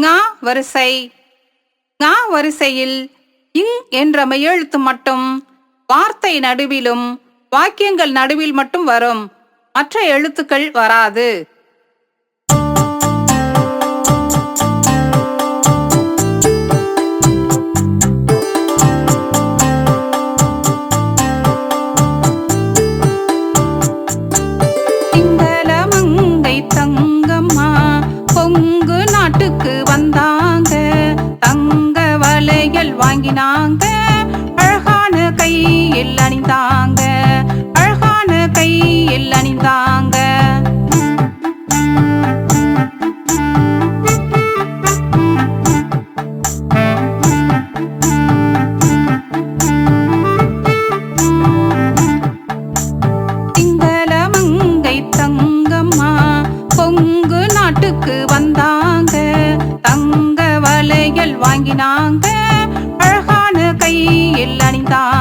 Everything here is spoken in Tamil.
ஙா வரிசை. ஞா வரிசையில் இங் என்ற மெய்யெழுத்து மட்டும் வார்த்தை நடுவிலும் வாக்கியங்கள் நடுவில் மட்டும் வரும். மற்ற எழுத்துக்கள் வராது. வளையல் அழகான கையில் அணிந்தாங்க. அழகான கையில் அணிந்தாங்க. சிங்களமங்கை தங்கம்மா கொங்கு நாட்டுக்கு வந்தாங்க. தங்க வலைகள் வாங்கினாங்க. அழகான கையில் அணிந்தான்.